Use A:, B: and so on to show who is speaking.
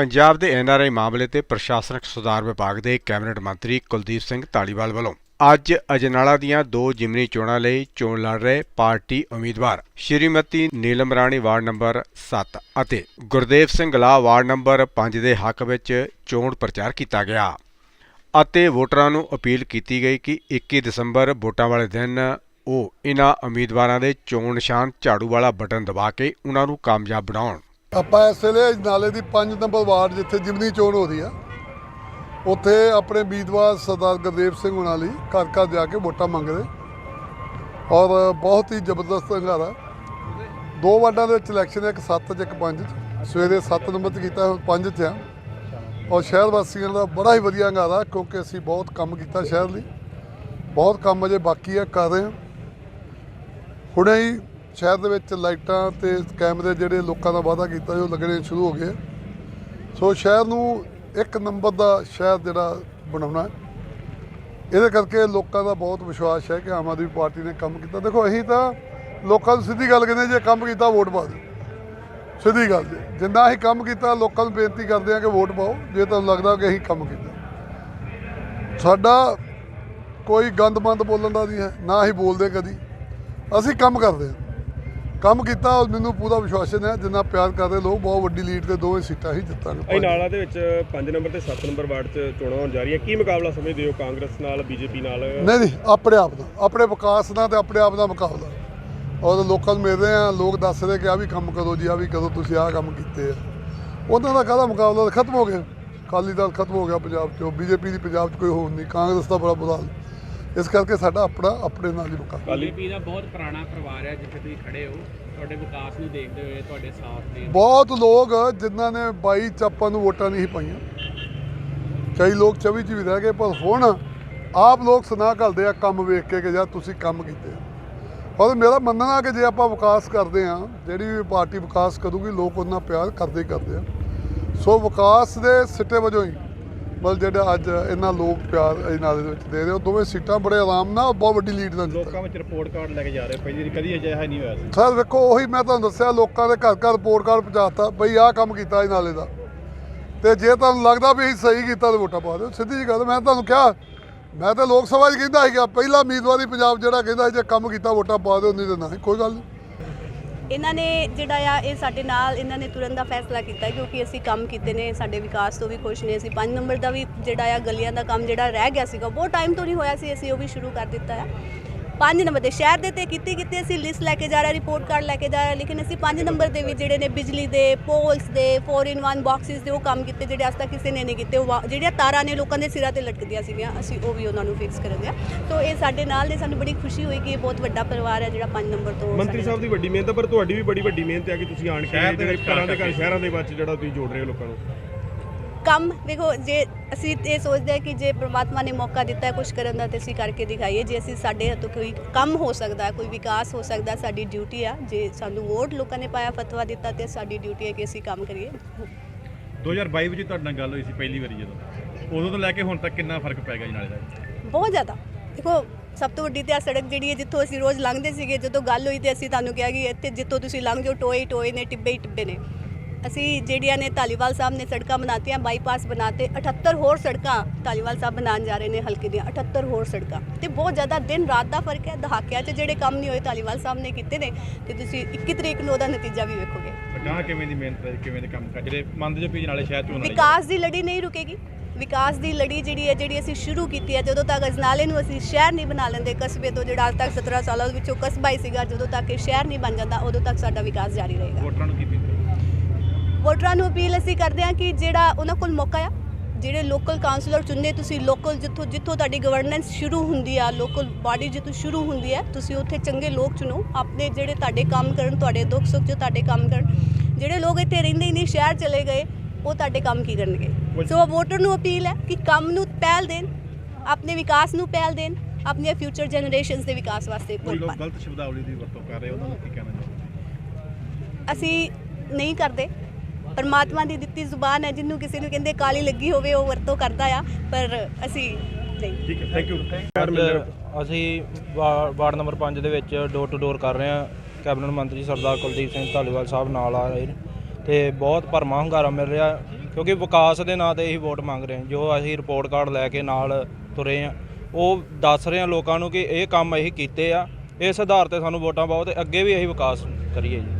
A: ਪੰਜਾਬ ਦੇ ਐਨਆਰਆਈ ਮਾਮਲੇ ਤੇ ਪ੍ਰਸ਼ਾਸਨਿਕ ਸੁਧਾਰ ਵਿਭਾਗ ਦੇ ਕੈਬਨਿਟ ਮੰਤਰੀ ਕੁਲਦੀਪ ਸਿੰਘ ਢਾਲੀਵਾਲ ਵੱਲੋਂ ਅੱਜ ਅਜਨਾਲਾ ਦੀਆਂ ਦੋ ਜਿਮਨੀ ਚੋਣਾਂ ਲਈ ਚੋਣ ਲੜ ਰਹੇ ਪਾਰਟੀ ਉਮੀਦਵਾਰ ਸ਼੍ਰੀਮਤੀ ਨੀਲਮ ਰਾਣੀ ਵਾਰਡ ਨੰਬਰ 7 ਅਤੇ ਗੁਰਦੇਵ ਸਿੰਘ ਲਾ ਵਾਰਡ ਨੰਬਰ 5 ਦੇ ਹੱਕ ਵਿੱਚ ਚੋਣ ਪ੍ਰਚਾਰ ਕੀਤਾ ਗਿਆ ਅਤੇ ਵੋਟਰਾਂ ਨੂੰ ਅਪੀਲ ਕੀਤੀ ਗਈ ਕਿ 21 ਦਸੰਬਰ ਵੋਟਾਂ ਵਾਲੇ ਦਿਨ ਉਹ ਇਹਨਾਂ ਉਮੀਦਵਾਰਾਂ ਦੇ ਚੋਣ ਨਿਸ਼ਾਨ ਝਾੜੂ ਵਾਲਾ ਬਟਨ ਦਬਾ ਕੇ ਉਹਨਾਂ ਨੂੰ ਕਾਮਯਾਬ ਬਣਾਉਣ।
B: ਆਪਾਂ ਇਸ ਵੇਲੇ ਨਾਲੇ ਦੀ 5 ਨੰਬਰ ਵਾਰਡ ਜਿੱਥੇ ਜਿਮਨੀ ਚੋਣ ਹੋ ਰਹੀ ਆ, ਉੱਥੇ ਆਪਣੇ ਉਮੀਦਵਾਰ ਸਰਦਾਰ ਗੁਰਦੇਵ ਸਿੰਘ ਹੁਣਾਂ ਲਈ ਘਰ ਘਰ ਜਾ ਕੇ ਵੋਟਾਂ ਮੰਗ ਰਹੇ ਔਰ ਬਹੁਤ ਹੀ ਜ਼ਬਰਦਸਤ ਹੰਗਾਰਾ ਦੋ ਵਾਰਡਾਂ ਦੇ ਵਿੱਚ ਇਲੈਕਸ਼ਨ ਹੈ ਇੱਕ 7 ਚ, ਇੱਕ 5 ਚ। ਸਵੇਰੇ 7 ਨੰਬਰ ਤੇ ਕੀਤਾ, ਹੁਣ 5 ਚ ਆ। ਔਰ ਸ਼ਹਿਰ ਵਾਸੀਆਂ ਦਾ ਬੜਾ ਹੀ ਵਧੀਆ ਹੰਗਾਰਾ ਕਿਉਂਕਿ ਅਸੀਂ ਬਹੁਤ ਕੰਮ ਕੀਤਾ ਸ਼ਹਿਰ ਲਈ। ਬਹੁਤ ਕੰਮ ਅਜੇ ਬਾਕੀ ਆ, ਕਰ ਰਹੇ ਹਾਂ। ਹੁਣੇ ਹੀ ਸ਼ਹਿਰ ਦੇ ਵਿੱਚ ਲਾਈਟਾਂ ਤੇ ਕੈਮਰੇ ਜਿਹੜੇ ਲੋਕਾਂ ਦਾ ਵਾਅਦਾ ਕੀਤਾ ਸੀ, ਉਹ ਲੱਗਣੇ ਸ਼ੁਰੂ ਹੋ ਗਏ ਸੋ ਸ਼ਹਿਰ ਨੂੰ ਇੱਕ ਨੰਬਰ ਦਾ ਸ਼ਹਿਰ ਜਿਹੜਾ ਬਣਾਉਣਾ ਇਹਦੇ ਕਰਕੇ ਲੋਕਾਂ ਦਾ ਬਹੁਤ ਵਿਸ਼ਵਾਸ ਹੈ ਕਿ ਆਮ ਆਦਮੀ ਪਾਰਟੀ ਨੇ ਕੰਮ ਕੀਤਾ। ਦੇਖੋ, ਅਸੀਂ ਤਾਂ ਲੋਕਾਂ ਨੂੰ ਸਿੱਧੀ ਗੱਲ ਕਹਿੰਦੇ ਜੇ ਕੰਮ ਕੀਤਾ ਵੋਟ ਪਾ ਦਿਓ। ਸਿੱਧੀ ਗੱਲ ਜੀ। ਜਿੰਨਾ ਅਸੀਂ ਕੰਮ ਕੀਤਾ, ਲੋਕਾਂ ਨੂੰ ਬੇਨਤੀ ਕਰਦੇ ਹਾਂ ਕਿ ਵੋਟ ਪਾਓ। ਜੇ ਤੁਹਾਨੂੰ ਲੱਗਦਾ ਕਿ ਅਸੀਂ ਕੰਮ ਕੀਤਾ। ਸਾਡਾ ਕੋਈ ਗੰਦਮੰਦ ਬੋਲਣ ਦਾ ਨਹੀਂ ਹੈ, ਨਾ ਹੀ ਬੋਲਦੇ ਕਦੀ। ਅਸੀਂ ਕੰਮ ਕਰਦੇ ਹਾਂ। ਕੰਮ ਕੀਤਾ ਮੈਨੂੰ ਪੂਰਾ ਵਿਸ਼ਵਾਸ ਹੈ ਜਿੰਨਾ ਪਿਆਰ ਕਰਦੇ ਲੋਕ ਬਹੁਤ ਵੱਡੀ ਲੀਡ ਤੇ ਦੋਵੇਂ ਸੀਟਾਂ ਹੀ ਜਿੱਤਾਂਗੇ।
C: ਅਸੀਂ ਨਾਲਾ ਦੇ ਵਿੱਚ 5 ਨੰਬਰ ਤੇ 7 ਨੰਬਰ ਵਾਰਡ 'ਚ ਚੋਣਾਂ ਹੋਣ ਜਾ ਰਹੀਆਂ। ਕੀ ਮੁਕਾਬਲਾ ਸਮਝਦੇ ਹੋ ਕਾਂਗਰਸ ਨਾਲ ਬੀਜੇਪੀ ਨਾਲ?
B: ਨਹੀਂ ਨਹੀਂ ਆਪਣੇ ਆਪ ਦਾ ਆਪਣੇ ਵਿਕਾਸ ਨਾਲ ਤੇ ਆਪਣੇ ਆਪ ਦਾ ਮੁਕਾਬਲਾ। ਔਰ ਲੋਕਾਂ ਨੂੰ ਮਿਲ ਰਹੇ ਆ ਲੋਕ ਦੱਸ ਰਹੇ ਕਿ ਆ ਵੀ ਕੰਮ ਕਰੋ ਜੀ ਆ ਵੀ ਕਰੋ ਤੁਸੀਂ ਆਹ ਕੰਮ ਕੀਤੇ ਆ। ਉਹਨਾਂ ਦਾ ਕਾਹਦਾ ਮੁਕਾਬਲਾ? ਖਤਮ ਹੋ ਗਿਆ। ਅਕਾਲੀ ਦਲ ਖਤਮ ਹੋ ਗਿਆ ਪੰਜਾਬ 'ਚੋਂ ਬੀਜੇਪੀ ਦੀ ਪੰਜਾਬ 'ਚ ਕੋਈ ਹੋਣ ਨਹੀਂ ਕਾਂਗਰਸ ਦਾ ਬੜਾ ਬੁਰਾ ਹਾਲ। ਇਸ ਕਰਕੇ ਸਾਡਾ ਆਪਣਾ ਆਪਣੇ ਨਾਲ ਹੀ ਮੁਕਾਬਲਾ
D: ਬੀਜੇਪੀ ਦਾ ਬਹੁਤ ਪੁਰਾਣਾ ਪਰਿਵਾਰ ਹੈ ਜਿੱਥੇ ਤੁਸੀਂ ਖੜੇ ਹੋ। ਤੁਹਾਡੇ ਵਿਕਾਸ ਨੂੰ ਦੇਖਦੇ ਹੋਏ ਤੁਹਾਡੇ ਸਾਥ ਦੇ
B: ਬਹੁਤ ਲੋਕ ਜਿਨ੍ਹਾਂ ਨੇ 22 ਚ ਆਪਾਂ ਨੂੰ ਵੋਟਾਂ ਨਹੀਂ ਪਾਈਆਂ। ਕਈ ਲੋਕ 24 ਚ ਵੀ ਰਹਿ ਗਏ ਪਰ ਹੁਣ ਆਪ ਲੋਕ ਸੁਨਾ ਘੱਲਦੇ ਆ ਕੰਮ ਵੇਖ ਕੇ ਕਿ ਯਾਰ ਤੁਸੀਂ ਕੰਮ ਕੀਤੇ। ਔਰ ਮੇਰਾ ਮੰਨਣਾ ਕਿ ਜੇ ਆਪਾਂ ਵਿਕਾਸ ਕਰਦੇ ਆ ਜਿਹੜੀ ਵੀ ਪਾਰਟੀ ਵਿਕਾਸ ਕਰੂਗੀ ਲੋਕ ਉਹਨਾਂ ਪਿਆਰ ਕਰਦੇ ਕਰਦੇ ਆ। ਸੋ ਵਿਕਾਸ ਦੇ ਸਿੱਟੇ ਵਜੋਂ ਹੀ ਮਤਲਬ ਜਿਹੜਾ ਅੱਜ ਇਹਨਾਂ ਲੋਕ ਪਿਆਰ ਇਹ ਨਾਲੇ ਦੇ ਵਿੱਚ ਦੇ ਰਹੇ ਉਹ ਦੋਵੇਂ ਸੀਟਾਂ ਬੜੇ ਆਰਾਮ ਨਾਲ ਬਹੁਤ ਵੱਡੀ ਲੀਡ ਨਾਲ
C: ਲੋਕਾਂ ਵਿੱਚ ਰਿਪੋਰਟ ਕਾਰਡ ਲੈ ਕੇ ਜਾ ਰਹੇ ਪਹਿਲੀ ਵਾਰੀ ਕਦੀ ਅਜਿਹਾ ਨਹੀਂ ਹੋਇਆ ਸੀ।
B: ਸਰ ਵੇਖੋ ਉਹੀ ਮੈਂ ਤੁਹਾਨੂੰ ਦੱਸਿਆ ਲੋਕਾਂ ਦੇ ਘਰ ਘਰ ਰਿਪੋਰਟ ਕਾਰਡ ਪਹੁੰਚਾਤਾ ਬਈ ਆਹ ਕੰਮ ਕੀਤਾ ਇਹ ਨਾਲੇ ਦਾ। ਤੇ ਜੇ ਤੁਹਾਨੂੰ ਲੱਗਦਾ ਵੀ ਅਸੀਂ ਸਹੀ ਕੀਤਾ ਤਾਂ ਵੋਟਾਂ ਪਾ ਦਿਓ। ਸਿੱਧੀ ਜੀ ਗੱਲ ਮੈਂ ਤੁਹਾਨੂੰ ਕਿਹਾ ਮੈਂ ਤਾਂ ਲੋਕ ਸਭਾ 'ਚ ਕਹਿੰਦਾ ਸੀਗਾ ਪਹਿਲਾ ਉਮੀਦਵਾਰ ਹੀ ਪੰਜਾਬ ਜਿਹੜਾ ਕਹਿੰਦਾ ਜੇ ਕੰਮ ਕੀਤਾ ਵੋਟਾਂ ਪਾ ਦਿਓ ਨਹੀਂ ਤਾਂ ਨਹੀਂ ਕੋਈ ਗੱਲ ਨਹੀਂ।
E: ਇਹਨਾਂ ਨੇ ਜਿਹੜਾ ਆ, ਇਹ ਸਾਡੇ ਨਾਲ ਇਹਨਾਂ ਨੇ ਤੁਰਨ ਦਾ ਫੈਸਲਾ ਕੀਤਾ ਕਿਉਂਕਿ ਅਸੀਂ ਕੰਮ ਕੀਤੇ ਨੇ, ਸਾਡੇ ਵਿਕਾਸ ਤੋਂ ਵੀ ਖੁਸ਼ ਨੇ, ਅਸੀਂ 5 ਨੰਬਰ ਦਾ ਵੀ ਜਿਹੜਾ ਆ, ਗਲੀਆਂ ਦਾ ਕੰਮ ਜਿਹੜਾ ਰਹਿ ਗਿਆ ਸੀਗਾ ਬਹੁਤ ਟਾਈਮ ਤੋਂ ਨਹੀਂ ਹੋਇਆ ਸੀ, ਅਸੀਂ ਉਹ ਵੀ ਸ਼ੁਰੂ ਕਰ ਦਿੱਤਾ ਆ 5 ਨੰਬਰ ਦੇ ਸ਼ਹਿਰ ਦੇ ਤੇ ਕੀਤੀ ਕੀਤੀ ਅਸੀਂ ਲਿਸਟ ਲੈ ਕੇ ਜਾ ਰਹੇ ਰਿਪੋਰਟ ਕਾਰਡ ਲੈ ਕੇ ਜਾ ਰਹੇ ਲੇਕਿਨ ਅਸੀਂ 5 ਨੰਬਰ ਦੇ ਵੀ ਜਿਹੜੇ ਨੇ ਬਿਜਲੀ ਦੇ ਪੋਲਸ ਦੇ 4 ਇਨ 1 ਬਾਕਸਿਸ ਦੇ ਉਹ ਕੰਮ ਕੀਤੇ ਜਿਹੜੇ ਅੱਜ ਤੱਕ ਕਿਸੇ ਨੇ ਨਹੀਂ ਕੀਤੇ। ਜਿਹੜੀਆਂ ਤਾਰਾਂ ਨੇ ਲੋਕਾਂ ਦੇ ਸਿਰਾਂ ਤੇ ਲਟਕਦੀਆਂ ਸੀਗੀਆਂ ਅਸੀਂ ਉਹ ਵੀ ਉਹਨਾਂ ਨੂੰ ਫਿਕਸ ਕਰਨ ਦਿਆ ਸੋ ਇਹ ਸਾਡੇ ਨਾਲ ਨੇ ਸਾਨੂੰ ਬੜੀ ਖੁਸ਼ੀ ਹੋਈ ਕਿ ਇਹ ਬਹੁਤ ਵੱਡਾ ਪਰਿਵਾਰ ਹੈ ਜਿਹੜਾ 5 ਨੰਬਰ ਤੋਂ
C: ਮੰਤਰੀ ਸਾਹਿਬ ਦੀ ਵੱਡੀ ਮਿਹਨਤ ਹੈ, ਪਰ ਤੁਹਾਡੀ ਵੀ ਬੜੀ ਵੱਡੀ ਮਿਹਨਤ ਹੈ ਕਿ ਤੁਸੀਂ ਆਣ ਕੇ
D: ਸ਼ਹਿਰ ਦੇ ਵਿੱਚ
C: ਘਰਾਂ ਦੇ ਘਰ। ਸ਼ਹਿਰਾਂ ਦੇ ਵਿੱਚ ਜਿਹੜਾ ਤੁਸੀਂ ਜੋੜ ਰਹੇ ਹੋ ਲੋਕਾਂ ਨੂੰ।
E: ਕੰਮ ਦੇਖੋ ਜੇ ਅਸੀਂ ਇਹ ਸੋਚਦੇ ਹਾਂ ਕਿ ਜੇ ਪ੍ਰਮਾਤਮਾ ਨੇ ਮੌਕਾ ਦਿੱਤਾ ਹੈ ਕੁਝ ਕਰਨ ਦਾ ਤੇ ਅਸੀਂ ਕਰਕੇ ਦਿਖਾਈਏ ਜੇ ਅਸੀਂ ਸਾਡੇ ਹੱਥੋਂ ਕੋਈ ਕੰਮ ਹੋ ਸਕਦਾ ਹੈ ਕੋਈ ਵਿਕਾਸ ਹੋ ਸਕਦਾ ਸਾਡੀ ਡਿਊਟੀ ਆ ਜੇ ਸਾਨੂੰ ਵੋਟ ਲੋਕਾਂ ਨੇ ਪਾਇਆ ਫਤਵਾ ਦਿੱਤਾ ਤੇ ਸਾਡੀ ਡਿਊਟੀ ਹੈ ਕਿ ਅਸੀਂ ਕੰਮ ਕਰੀਏ।
F: 2022 ਵਿੱਚ ਤੁਹਾਡੇ ਨਾਲ ਗੱਲ ਹੋਈ ਸੀ ਪਹਿਲੀ ਵਾਰੀ ਜਦੋਂ। ਉਦੋਂ ਤੋਂ ਲੈ ਕੇ ਹੁਣ ਤੱਕ ਕਿੰਨਾ ਫ਼ਰਕ ਪੈ ਗਿਆ ਜੀ ਨਾਲੇ ਦਾ?
E: ਬਹੁਤ ਜ਼ਿਆਦਾ। ਦੇਖੋ ਸਭ ਤੋਂ ਵੱਡੀ ਤੇ ਆ ਸੜਕ ਜਿਹੜੀ ਹੈ ਜਿੱਥੋਂ ਅਸੀਂ ਰੋਜ਼ ਲੰਘਦੇ ਸੀਗੇ ਜਦੋਂ ਗੱਲ ਹੋਈ ਤੇ ਅਸੀਂ ਤੁਹਾਨੂੰ ਕਿਹਾ ਕਿ ਇੱਥੇ ਜਿੱਥੋਂ ਤੁਸੀਂ ਲੰਘ ਜਾਓ ਟੋਏ ਟੋਏ ਨੇ ਟਿੱਬੇ ਹੀ ਟਿੱਬੇ ਨੇ। ਅਸੀਂ ਜਿਹੜੀਆਂ ਨੇ ਧਾਲੀਵਾਲ ਸਾਹਿਬ ਨੇ ਸੜਕਾਂ ਬਣਾਤੀਆਂ ਬਾਈਪਾਸ ਬਣਾਤੇ 78 ਹੋਰ ਸੜਕਾਂ ਧਾਲੀਵਾਲ ਸਾਹਿਬ ਬਣਾਉਣ ਜਾ ਰਹੇ ਨੇ ਹਲਕੇ ਦੀਆਂ 78 ਹੋਰ ਸੜਕਾਂ। ਤੇ ਬਹੁਤ ਜ਼ਿਆਦਾ ਦਿਨ ਰਾਤ ਦਾ ਫ਼ਰਕ ਹੈ ਦਹਾਕਿਆਂ 'ਚ ਜਿਹੜੇ ਕੰਮ ਨਹੀਂ ਹੋਏ ਧਾਲੀਵਾਲ ਸਾਹਿਬ ਨੇ ਕੀਤੇ ਨੇ ਤੇ ਤੁਸੀਂ 21 ਤਰੀਕ ਨੂੰ ਉਹਦਾ ਨਤੀਜਾ ਵੀ ਵੇਖੋਗੇ।
F: ਗਾਂ ਕਿਵੇਂ ਦੀ ਮਿਹਨਤ ਹੈ ਕਿਵੇਂ ਦੇ ਕੰਮ ਕਰ ਜਿਹੜੇ ਮੰਨਦੇ ਜੋ ਵੀ ਨਾਲੇ ਸ਼ਹਿਰ ਚੋਂ ਨਾਲੇ
E: ਵਿਕਾਸ ਦੀ ਲੜੀ ਨਹੀਂ ਰੁਕੇਗੀ। ਵਿਕਾਸ ਦੀ ਲੜੀ ਜਿਹੜੀ ਹੈ ਜਿਹੜੀ ਅਸੀਂ ਸ਼ੁਰੂ ਕੀਤੀ ਹੈ ਜਦੋਂ ਤੱਕ ਅਜਨਾਲੇ ਨੂੰ ਅਸੀਂ ਸ਼ਹਿਰ ਨਹੀਂ ਬਣਾ ਲੈਂਦੇ ਕਸਬੇ ਤੋਂ ਜਿਹੜਾ ਅੱਜ ਤੱਕ 17 ਸਾਲਾਂ ਵਿੱਚੋਂ ਕਸਬਾ ਹੀ ਸੀਗਾ ਜਦੋਂ ਤੱਕ ਇਹ ਸ਼ਹਿਰ ਨਹੀਂ ਬਣ ਜਾਂਦਾ ਉਦੋਂ ਤੱਕ ਸਾਡਾ ਵਿਕਾਸ ਜਾਰੀ ਰਹੇਗਾ।
F: ਵੋਟਰਾਂ ਨੂੰ ਕੀ ਪੀਂਦੇ
E: ਵੋਟਰਾਂ ਨੂੰ ਅਪੀਲ ਅਸੀਂ ਕਰਦੇ ਹਾਂ ਕਿ ਜਿਹੜਾ ਉਹਨਾਂ ਕੋਲ ਮੌਕਾ ਆ ਜਿਹੜੇ ਲੋਕਲ ਕਾਉਂਸਲਰ ਚੁਣਨੇ ਤੁਸੀਂ ਲੋਕਲ ਜਿੱਥੋਂ ਜਿੱਥੋਂ ਤੁਹਾਡੀ ਗਵਰਨੈਂਸ ਸ਼ੁਰੂ ਹੁੰਦੀ ਆ ਲੋਕਲ ਬਾਡੀ ਜਿੱਥੋਂ ਸ਼ੁਰੂ ਹੁੰਦੀ ਹੈ ਤੁਸੀਂ ਉੱਥੇ ਚੰਗੇ ਲੋਕ ਚੁਣੋ ਆਪਣੇ ਜਿਹੜੇ ਤੁਹਾਡੇ ਕੰਮ ਕਰਨ ਤੁਹਾਡੇ ਦੁੱਖ ਸੁੱਖ 'ਚ ਤੁਹਾਡੇ ਕੰਮ ਕਰਨ। ਜਿਹੜੇ ਲੋਕ ਇੱਥੇ ਰਹਿੰਦੇ ਹੀ ਨਹੀਂ ਸ਼ਹਿਰ ਚਲੇ ਗਏ ਉਹ ਤੁਹਾਡੇ ਕੰਮ ਕੀ ਕਰਨਗੇ? ਸੋ ਵੋਟਰ ਨੂੰ ਅਪੀਲ ਹੈ ਕਿ ਕੰਮ ਨੂੰ ਪਹਿਲ ਦੇਣ ਆਪਣੇ ਵਿਕਾਸ ਨੂੰ ਪਹਿਲ ਦੇਣ ਆਪਣੀਆਂ ਫਿਊਚਰ ਜਨਰੇਸ਼ਨਸ ਦੇ ਵਿਕਾਸ ਵਾਸਤੇ ਵੋਟ ਪਾਣ।
F: ਗਲਤ ਸ਼ਬਦਾਵਲੀ ਦੀ ਵਰਤੋਂ ਕਰ ਰਹੇ ਉਹਨਾਂ ਨੂੰ ਕੀ ਕਹਿਣਾ ਚਾਹੁੰਦੇ
E: ਅਸੀਂ ਨਹੀਂ ਕਰਦੇ। ਪਰਮਾਤਮਾ ਦੀ ਦਿੱਤੀ ਜ਼ੁਬਾਨ ਹੈ ਜਿਹਨੂੰ ਕਿਸੇ ਨੂੰ ਕਹਿੰਦੇ ਕਾਲੀ ਲੱਗੀ ਹੋਵੇ ਉਹ ਵਰਤੋਂ ਕਰਦਾ ਆ ਪਰ ਅਸੀਂ ਨਹੀਂ।
C: ਠੀਕ ਹੈ ਥੈਂਕ ਯੂ
G: ਅੱਜ ਅਸੀਂ ਵਾ- ਵਾਰਡ ਨੰਬਰ 5 ਦੇ ਵਿੱਚ ਡੋਰ ਟੂ ਡੋਰ ਕਰ ਰਹੇ ਹਾਂ। ਕੈਬਨਿਟ ਮੰਤਰੀ ਸਰਦਾਰ ਕੁਲਦੀਪ ਸਿੰਘ ਧਾਲੀਵਾਲ ਸਾਹਿਬ ਨਾਲ ਆ ਰਹੇ ਨੇ। ਤੇ ਬਹੁਤ ਭਰਮਾ ਹੰਗਾਰਾ ਮਿਲ ਰਿਹਾ ਕਿਉਂਕਿ ਵਿਕਾਸ ਦੇ ਨਾਂ ਤੇ ਅਸੀਂ ਵੋਟ ਮੰਗ ਰਹੇ ਹਾਂ। ਜੋ ਅਸੀਂ ਰਿਪੋਰਟ ਕਾਰਡ ਲੈ ਕੇ ਨਾਲ ਤੁਰੇ ਆ ਉਹ ਦੱਸ ਰਹੇ ਆ ਲੋਕਾਂ ਨੂੰ ਕਿ ਇਹ ਕੰਮ ਅਸੀਂ ਕੀਤੇ ਆ। ਇਸ ਆਧਾਰ ਤੇ ਸਾਨੂੰ ਵੋਟਾਂ ਪਾਓ ਤੇ ਅੱਗੇ ਵੀ ਅਸੀਂ ਵਿਕਾਸ ਕਰੀਏ ਜੀ।